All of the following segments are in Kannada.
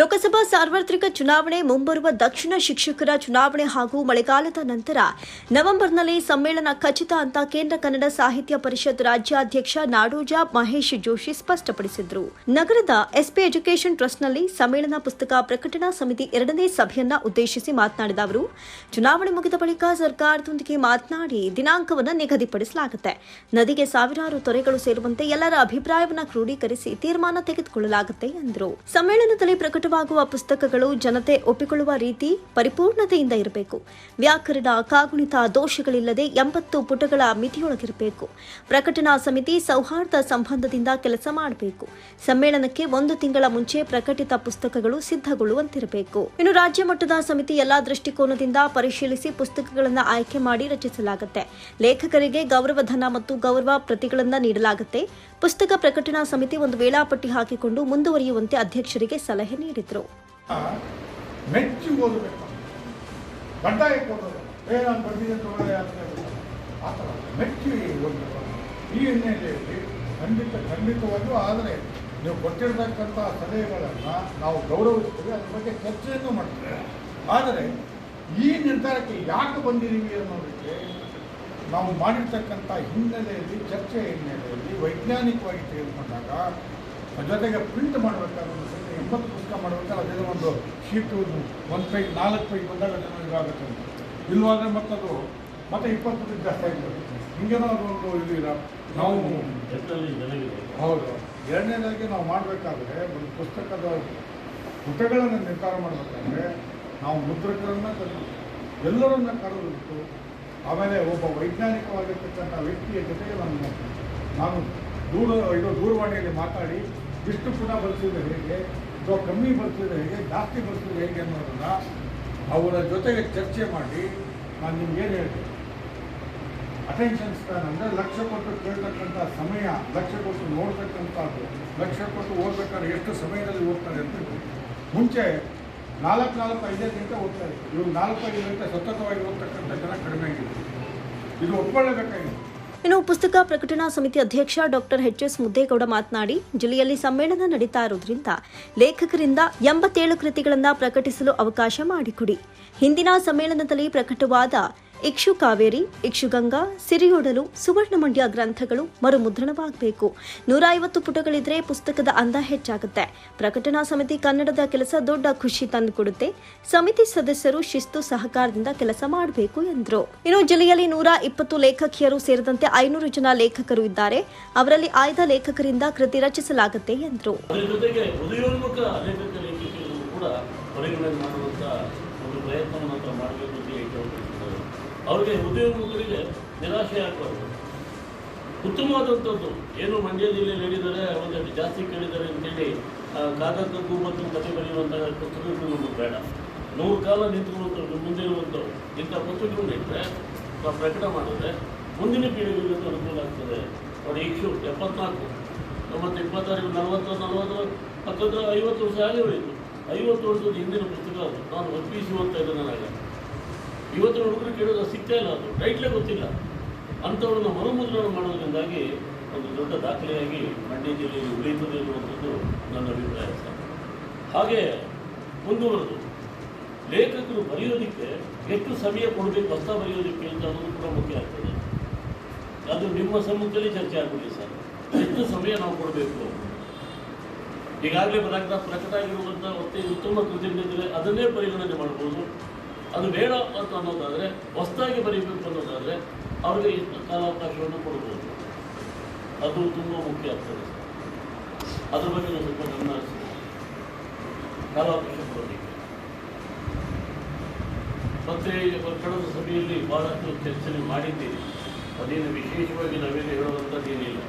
ಲೋಕಸಭಾ ಸಾರ್ವತ್ರಿಕ ಚುನಾವಣೆ ಮುಂಬರುವ ದಕ್ಷಿಣ ಶಿಕ್ಷಕರ ಚುನಾವಣೆ ಹಾಗೂ ಮಳೆಗಾಲದ ನಂತರ ನವೆಂಬರ್ನಲ್ಲಿ ಸಮ್ಮೇಳನ ಖಚಿತ ಅಂತ ಕೇಂದ್ರ ಕನ್ನಡ ಸಾಹಿತ್ಯ ಪರಿಷತ್ ರಾಜ್ಯಾಧ್ಯಕ್ಷ ನಾಡೋಜ ಮಹೇಶ್ ಜೋಶಿ ಸ್ಪಷ್ಟಪಡಿಸಿದರು. ನಗರದ ಎಸ್ಪಿ ಎಜುಕೇಷನ್ ಟ್ರಸ್ಟ್ನಲ್ಲಿ ಸಮ್ಮೇಳನ ಪುಸ್ತಕ ಪ್ರಕಟಣಾ ಸಮಿತಿ ಎರಡನೇ ಸಭೆಯನ್ನ ಉದ್ದೇಶಿಸಿ ಮಾತನಾಡಿದ ಅವರು, ಚುನಾವಣೆ ಮುಗಿದ ಬಳಿಕ ಸರ್ಕಾರದೊಂದಿಗೆ ಮಾತನಾಡಿ ದಿನಾಂಕವನ್ನು ನಿಗದಿಪಡಿಸಲಾಗುತ್ತೆ. ನದಿಗೆ ಸಾವಿರಾರು ತೊರೆಗಳು ಸೇರುವಂತೆ ಎಲ್ಲರ ಅಭಿಪ್ರಾಯವನ್ನು ಕ್ರೋಢೀಕರಿಸಿ ತೀರ್ಮಾನ ತೆಗೆದುಕೊಳ್ಳಲಾಗುತ್ತೆ ಎಂದರು. ಸಮ್ಮೇಳನದಲ್ಲಿ ಪ್ರಕಟವಾಗುವ ಪುಸ್ತಕಗಳು ಜನತೆ ಒಪ್ಪಿಕೊಳ್ಳುವ ರೀತಿ ಪರಿಪೂರ್ಣತೆಯಿಂದ ಇರಬೇಕು. ವ್ಯಾಕರಣ ಕಾಗುಣಿತ ದೋಷಗಳಿಲ್ಲದೆ ಎಂಬತ್ತು ಪುಟಗಳ ಮಿತಿಯೊಳಗಿರಬೇಕು. ಪ್ರಕಟಣಾ ಸಮಿತಿ ಸೌಹಾರ್ದ ಸಂಬಂಧದಿಂದ ಕೆಲಸ ಮಾಡಬೇಕು. ಸಮ್ಮೇಳನಕ್ಕೆ ಒಂದು ತಿಂಗಳ ಮುಂಚೆ ಪ್ರಕಟಿತ ಪುಸ್ತಕಗಳು ಸಿದ್ಧಗೊಳ್ಳುವಂತಿರಬೇಕು. ಇನ್ನು ರಾಜ್ಯ ಮಟ್ಟದ ಸಮಿತಿ ಎಲ್ಲಾ ದೃಷ್ಟಿಕೋನದಿಂದ ಪರಿಶೀಲಿಸಿ ಪುಸ್ತಕಗಳನ್ನು ಆಯ್ಕೆ ಮಾಡಿ ರಚಿಸಲಾಗುತ್ತೆ. ಲೇಖಕರಿಗೆ ಗೌರವಧನ ಮತ್ತು ಗೌರವ ಪ್ರತಿಗಳನ್ನು ನೀಡಲಾಗುತ್ತೆ. ಪುಸ್ತಕ ಪ್ರಕಟಣಾ ಸಮಿತಿ ಒಂದು ವೇಳಾಪಟ್ಟಿ ಹಾಕಿಕೊಂಡು ಮುಂದುವರಿಯುವಂತೆ ಅಧ್ಯಕ್ಷರಿಗೆ ಸಲಹೆ ನೀಡಿದರು ಮೆಚ್ಚಿ ಓದಬೇಕು. ಕಡ್ಡಾಯಕ್ಕೆ ಓದೋದು ಅಂತ ಆ ಈ ಹಿನ್ನೆಲೆಯಲ್ಲಿ ಖಂಡಿತ, ಖಂಡಿತವಾಗಿಯೂ ಆದರೆ ನೀವು ಕೊಟ್ಟಿರ್ತಕ್ಕಂಥ ಸಲಹೆಗಳನ್ನು ನಾವು ಗೌರವಿಸ್ತೀವಿ, ಅದ್ರ ಬಗ್ಗೆ ಚರ್ಚೆಯನ್ನು ಮಾಡ್ತೇವೆ. ಆದರೆ ಈ ನಿರ್ಧಾರಕ್ಕೆ ಯಾಕೆ ಬಂದಿದ್ದೀವಿ ಅನ್ನೋದಕ್ಕೆ ನಾವು ಮಾಡಿರ್ತಕ್ಕಂಥ ಹಿನ್ನೆಲೆಯಲ್ಲಿ ಚರ್ಚೆ ಹಿನ್ನೆಲೆಯಲ್ಲಿ ವೈಜ್ಞಾನಿಕವಾಗಿ ತೆಗೆದುಕೊಂಡಾಗ ಜೊತೆಗೆ ಪ್ರಿಂಟ್ ಮಾಡಬೇಕಾದ್ರೆ ಎಂಬತ್ತು ಪುಸ್ತಕ ಮಾಡುವಂಥ ಅದೇನೋ ಒಂದು ಶೀಟು ಒಂದು ಪೈಜ್ ನಾಲ್ಕು ಪೈಜ್ ಬಂದಾಗ ಅದೇನೋ ಇದಾಗುತ್ತೆ ಮತ್ತೆ ಮತ್ತದು ಮತ್ತೆ ಇಪ್ಪತ್ತು ಪುಸ್ತಕ ಜಾಸ್ತಿ ಆಗಿಬಿಡುತ್ತೆ. ಹಿಂಗೇನೋ ಅದೊಂದು ಇದು ಇಲ್ಲ ನಾವು ಹೌದು. ಎರಡನೇದಾಗಿ ನಾವು ಮಾಡಬೇಕಾದ್ರೆ ಒಂದು ಪುಸ್ತಕದ ಪುಟಗಳನ್ನು ನಿರ್ಧಾರ ಮಾಡಬೇಕಾದ್ರೆ ನಾವು ಮುದ್ರಕರನ್ನ ಕಲಿತು ಎಲ್ಲರನ್ನ ಕರೆದುಬಿಟ್ಟು ಆಮೇಲೆ ಒಬ್ಬ ವೈಜ್ಞಾನಿಕವಾಗಿರ್ತಕ್ಕಂಥ ವ್ಯಕ್ತಿಯ ಜೊತೆಗೆ ನಾನು ನಾನು ದೂರ ಇದು ದೂರವಾಣಿಯಲ್ಲಿ ಮಾತಾಡಿ ಇಷ್ಟು ಪುಟ ಬಳಸಿದ್ರೆ ಹೇಗೆ? ಅಥವಾ ಕಮ್ಮಿ ಬರ್ತದೆ ಹೇಗೆ, ಜಾಸ್ತಿ ಬರ್ತದೆ ಹೇಗೆ ಅನ್ನೋದನ್ನು ಅವರ ಜೊತೆಗೆ ಚರ್ಚೆ ಮಾಡಿ ನಾನು ನಿಮ್ಗೆ ಏನು ಹೇಳ್ತೀನಿ ಅಟೆನ್ಷನ್ ಸ್ಪ್ಯಾನ್ ಅಂದರೆ ಲಕ್ಷ ಕೊಟ್ಟು ಕೇಳ್ತಕ್ಕಂಥ ಸಮಯ, ಲಕ್ಷ ಕೊಟ್ಟು ನೋಡ್ತಕ್ಕಂಥದ್ದು, ಲಕ್ಷ ಕೊಟ್ಟು ಓದ್ಬೇಕಾದ್ರೆ ಎಷ್ಟು ಸಮಯದಲ್ಲಿ ಓದ್ತಾರೆ ಅಂತ ಮುಂಚೆ ನಾಲ್ಕು ನಾಲ್ಕು ಐದೈದು ಗಂಟೆ ಓದ್ತಾ ಇತ್ತು ಇವ್ರು ನಾಲ್ಕು, ಐದು ಗಂಟೆ ಸತತವಾಗಿ ಓದ್ತಕ್ಕಂಥ ಜನ ಕಡಿಮೆ ಆಗಿದೆ ಇದು ಒಪ್ಕೊಳ್ಳೇಬೇಕಾಗಿದೆ. ಇನ್ನು ಪುಸ್ತಕ ಪ್ರಕಟಣಾ ಸಮಿತಿ ಅಧ್ಯಕ್ಷ ಡಾಕ್ಟರ್ ಎಚ್ ಎಸ್ ಮುದ್ದೇಗೌಡ ಮಾತನಾಡಿ, ಜಿಲ್ಲೆಯಲ್ಲಿ ಸಮ್ಮೇಳನ ನಡೀತಾ ಇರುವುದರಿಂದ ಲೇಖಕರಿಂದ ಎಂಬತ್ತೇಳು ಕೃತಿಗಳನ್ನು ಪ್ರಕಟಿಸಲು ಅವಕಾಶ ಮಾಡಿಕೊಡಿ. ಹಿಂದಿನ ಸಮ್ಮೇಳನದಲ್ಲಿ ಪ್ರಕಟವಾದ ಇಕ್ಷು ಕಾವೇರಿ ಇಕ್ಷುಗಂಗಾ ಸಿರಿಯೊಡಲು, ಸುವರ್ಣಮಂಡ್ಯ ಗ್ರಂಥಗಳು ಮರುಮುದ್ರಣವಾಗಬೇಕು. ನೂರ ಐವತ್ತು ಪುಟಗಳಿದ್ರೆ ಪುಸ್ತಕದ ಅಂದ ಹೆಚ್ಚಾಗುತ್ತೆ. ಪ್ರಕಟಣಾ ಸಮಿತಿ ಕನ್ನಡದ ಕೆಲಸ ದೊಡ್ಡ ಖುಷಿ ತಂದುಕೊಡುತ್ತೆ. ಸಮಿತಿ ಸದಸ್ಯರು ಶಿಸ್ತು ಸಹಕಾರದಿಂದ ಕೆಲಸ ಮಾಡಬೇಕು ಎಂದರು. ಇನ್ನು ಜಿಲ್ಲೆಯಲ್ಲಿ ನೂರ ಇಪ್ಪತ್ತು ಲೇಖಕಿಯರು ಸೇರಿದಂತೆ ಐನೂರು ಜನ ಲೇಖಕರು ಇದ್ದಾರೆ. ಅವರಲ್ಲಿ ಆಯ್ದ ಲೇಖಕರಿಂದ ಕೃತಿ ರಚಿಸಲಾಗುತ್ತೆ ಎಂದರು. ಒಂದು ಪ್ರಯತ್ನವನ್ನು ನಾವು ಮಾಡಬೇಕು ಅಂತ ಅವರಿಗೆ ಉದ್ಯೋಗಿಗಳಿಗೆ ನಿರಾಶೆ ಆಗಬಾರ್ದು. ಉತ್ತಮವಾದಂಥದ್ದು ಏನು ಮಂಡ್ಯ ಜಿಲ್ಲೆಯಲ್ಲಿ ಹೇಳಿದರೆ ಒಂದಷ್ಟು ಜಾಸ್ತಿ ಕೇಳಿದ್ದಾರೆ ಅಂತೇಳಿ ಆ, ಮತ್ತು ಕತೆ ಬರೆಯುವಂತಹ ಪುಸ್ತಕಗಳು ಬೇಡ. ನೂರು ಕಾಲ ನಿಂತ್ಕೊಳ್ಳುವಂಥದ್ದು ಮುಂದೆ ಇರುವಂಥವು ಇಂಥ ಪುಸ್ತಕಗಳನ್ನ ಇಟ್ಟರೆ ನಾವು ಪ್ರಕಟ ಮಾಡಿದ್ರೆ ಮುಂದಿನ ಪೀಳಿಗೆಗೆ ಅನುಕೂಲ ಆಗ್ತದೆ. ಅವರ ಇಕ್ಷು ಎಪ್ಪತ್ನಾಲ್ಕು ಮತ್ತು ಇಪ್ಪತ್ತಾರು ನಲವತ್ತು ನಲವತ್ತು ಹತ್ತತ್ರ ಐವತ್ತು ವರ್ಷ ಆಗೇ ಹೋಯಿತು. ಐವತ್ತು ವರ್ಷದ ಹಿಂದಿನ ಪುಸ್ತಕ ಅದು. ನಾನು ಒಪ್ಪಿಸುವಂಥ ಇದೆ ನನಗೆ ಇವತ್ತು ಹುಡುಗರು ಕೇಳೋದು ಸಿಗ್ತಾ ಇಲ್ಲ ಅದು. ಟೈಟ್ಲೇ ಗೊತ್ತಿಲ್ಲ. ಅಂಥವ್ರನ್ನ ಮರುಮುದ್ರಣ ಮಾಡೋದ್ರಿಂದಾಗಿ ಒಂದು ದೊಡ್ಡ ದಾಖಲೆಯಾಗಿ ಮಂಡ್ಯ ಜಿಲ್ಲೆಯಲ್ಲಿ ಉಳಿಯುತ್ತದೆ ಎನ್ನುವಂಥದ್ದು ನನ್ನ ಅಭಿಪ್ರಾಯ ಸರ್. ಹಾಗೆ ಮುಂದುವರೆದು, ಲೇಖಕರು ಬರೆಯೋದಕ್ಕೆ ಎಷ್ಟು ಸಮಯ ಕೊಡಬೇಕು, ಹೊಸ ಬರೆಯೋದಕ್ಕೆ ಅಂತ ಅನ್ನೋದು ಕೂಡ ಮುಖ್ಯ ಆಗ್ತದೆ. ಅದು ನಿಮ್ಮ ಸಮ್ಮುಖದಲ್ಲಿ ಚರ್ಚೆ ಆಗ್ಬಿಡಿ ಸರ್. ಎಷ್ಟು ಸಮಯ ನಾವು ಕೊಡಬೇಕು? ಈಗಾಗಲೇ ಪ್ರಕಟ ಪ್ರಕಟ ಆಗಿರುವಂಥ ಒತ್ತೆ ಉತ್ತಮ ಕೃತಿಗಳಿದ್ದರೆ ಅದನ್ನೇ ಪರಿಗಣನೆ ಮಾಡ್ಬೋದು. ಅದು ಬೇಡ ಅಂತ ಅನ್ನೋದಾದರೆ, ಹೊಸದಾಗಿ ಬರೀಬೇಕು ಅನ್ನೋದಾದರೆ, ಅವರಿಗೆ ಕಾಲಾವಕಾಶವನ್ನು ಕೊಡಬಹುದು ಅದು ತುಂಬ ಮುಖ್ಯ ಆಗ್ತದೆ. ಅದ್ರ ಬಗ್ಗೆ ನಾವು ಸ್ವಲ್ಪ ಗಮನ ಹರಿಸಿದೆ ಕಾಲಾವಕಾಶ ಕೊಡಬೇಕು. ಮತ್ತೆ ಕಳೆದ ಸಭೆಯಲ್ಲಿ ಬಹಳಷ್ಟು ಚರ್ಚೆ ಮಾಡಿದ್ದೀರಿ ಅದೇನು ವಿಶೇಷವಾಗಿ ನಾವೇನು ಹೇಳುವಂಥದ್ದೇನಿಲ್ಲ.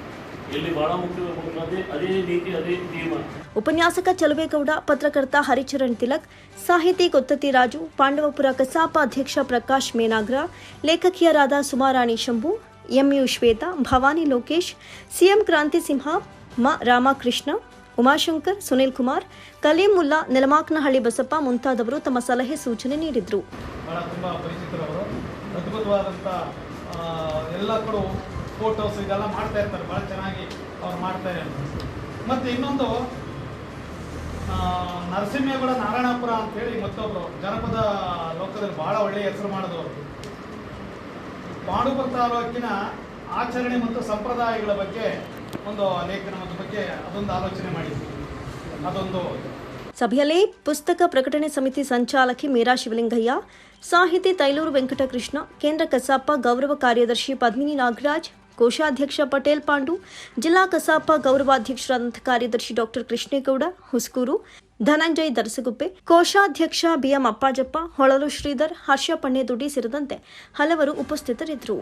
ಎಲ್ಲಿ ಬಹಳ ಮುಖ್ಯವಾಗಿ ಅದೇ ಅದೇ ನೀತಿ ಅದೇ ನಿಯಮ. ಉಪನ್ಯಾಸಕ ಚಲುವೇಗೌಡ ಪತ್ರಕರ್ತ ಹರಿಚರಣ್ ತಿಲಕ್ ಸಾಹಿತಿ ಕೊತ್ತತಿ ರಾಜು ಪಾಂಡವಪುರ ಕಸಾಪ ಅಧ್ಯಕ್ಷ Prakash Menagra ಲೇಖಕಿಯರಾದ Sumarani Shambhu M U Shwetha Bhavani Lokesh C M Kranthi Simha ಮ ರಾಮಕೃಷ್ಣ ಉಮಾಶಂಕರ್ ಸುನೀಲ್ ಕುಮಾರ್ ಕಲೀಮುಲ್ಲಾ ನೆಲಮಾಕ್ನಹಳ್ಳಿ ಬಸಪ್ಪ ಮುಂತಾದವರು ತಮ್ಮ ಸಲಹೆ ಸೂಚನೆ ನೀಡಿದರು. ಫೋಟೋಸ್ ಇದೆಲ್ಲ ಮಾಡ್ತಾ ಇರ್ತಾರೆ, ಬಹಳ ಚೆನ್ನಾಗಿ ಅವ್ರು ಮಾಡ್ತಾರೆ ಅಂತ. ಮತ್ತೆ ಇನ್ನೊಂದು ನರಸಿಂಹೇಗೌಡ ನಾರಾಯಣಪುರ ಅಂತೇಳಿ ಮತ್ತೊಬ್ಬರು ಜನಪದ ಲೋಕದಲ್ಲಿ ಬಹಳ ಒಳ್ಳೆಯ ಹೆಸರು ಮಾಡಿದವರು. ಪಾಂಡುಪುರ ತಾಲೂಕಿನ ಆಚರಣೆ ಮತ್ತು ಸಂಪ್ರದಾಯಗಳ ಬಗ್ಗೆ ಒಂದು ಲೇಖನದ ಬಗ್ಗೆ ಅದೊಂದು ಆಲೋಚನೆ ಮಾಡಿದ್ವಿ. ಅದೊಂದು ಸಭೆಯಲ್ಲಿ ಪುಸ್ತಕ ಪ್ರಕಟಣೆ ಸಮಿತಿ ಸಂಚಾಲಕಿ ಮೀರಾ ಶಿವಲಿಂಗಯ್ಯ, ಸಾಹಿತಿ ತೈಲೂರು ವೆಂಕಟಕೃಷ್ಣ, ಕೇಂದ್ರ ಕಸಾಪ ಗೌರವ ಕಾರ್ಯದರ್ಶಿ ಪದ್ಮಿನಿ ನಾಗರಾಜ್ ಕೋಶಾಧ್ಯಕ್ಷ ಪಟೇಲ್ ಪಾಂಡು, ಜಿಲ್ಲಾ ಕಸಾಪ ಗೌರವಾಧ್ಯಕ್ಷರಾದಂಥ ಕಾರ್ಯದರ್ಶಿ ಡಾಕ್ಟರ್ ಕೃಷ್ಣೇಗೌಡ, ಹುಸ್ಕೂರು, ಧನಂಜಯ್ ದರಸಗುಪ್ಪೆ ಕೋಶಾಧ್ಯಕ್ಷ ಬಿಎಂ ಅಪ್ಪಾಜಪ್ಪ, ಹೊಳಲು ಶ್ರೀಧರ್, ಹರ್ಷ ಪಣ್ಣೆದುಡ್ಡಿ ಸೇರಿದಂತೆ ಹಲವರು ಉಪಸ್ಥಿತರಿದ್ದರು.